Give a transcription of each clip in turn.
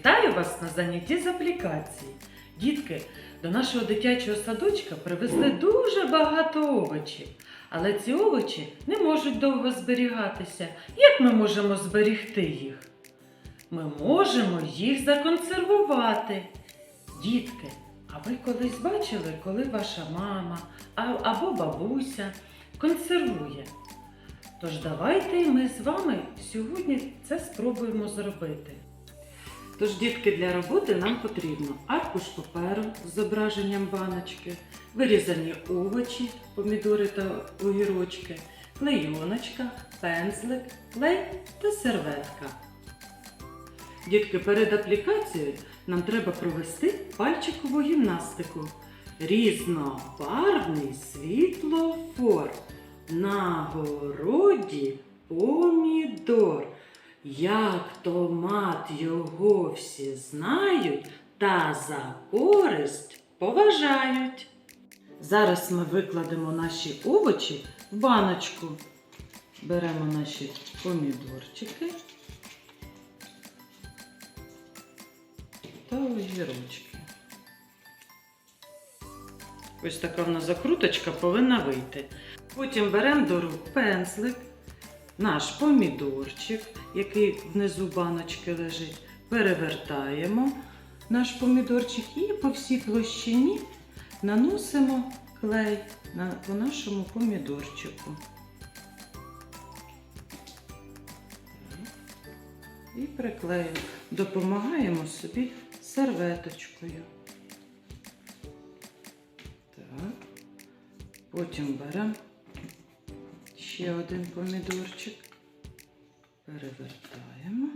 Вітаю вас на занятті з аплікації. Дітки, до нашого дитячого садочка привезли дуже багато овочів. Але ці овочі не можуть довго зберігатися. Як ми можемо зберігти їх? Ми можемо їх законсервувати. Дітки, а ви колись бачили, коли ваша мама або бабуся консервує? Тож давайте ми з вами сьогодні це спробуємо зробити. Тож, дітки, для роботи нам потрібно аркуш паперу з зображенням баночки, вирізані овочі, помідори та огірочки, клейоночка, пензлик, клей та серветка. Дітки, перед аплікацією нам треба провести пальчикову гімнастику. Різнобарвний світлофор. На городі помідор. Як томат його всі знають та за користь поважають. Зараз ми викладемо наші овочі в баночку. Беремо наші помідорчики та огірочки. Ось така в нас закруточка повинна вийти. Потім беремо до рук пензлик, наш помідорчик, який внизу баночки лежить, перевертаємо наш помідорчик і по всій площині наносимо клей на, по нашому помідорчику. І приклеїмо. Допомагаємо собі серветочкою. Так. Потім беремо ще один помідорчик, перевертаємо,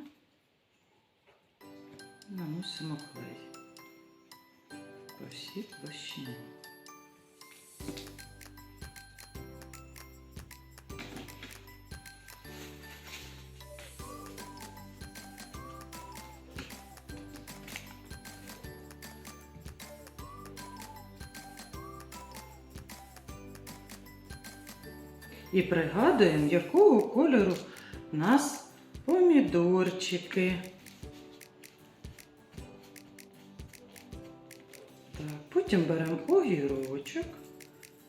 наносимо клей. По всій площині. І пригадуємо, якого кольору у нас помідорчики. Так, потім беремо огірочок,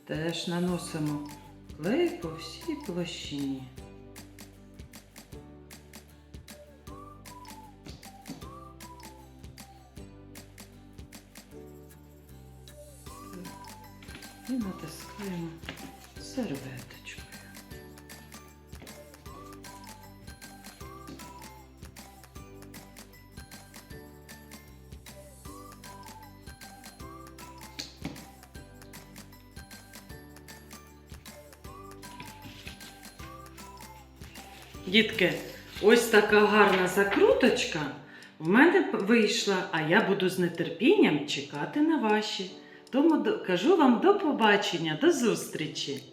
теж наносимо клей по всій площині. І натискаємо серветочкою. Дітки, ось така гарна закруточка в мене вийшла, а я буду з нетерпінням чекати на ваші. Тому кажу вам до побачення, до зустрічі!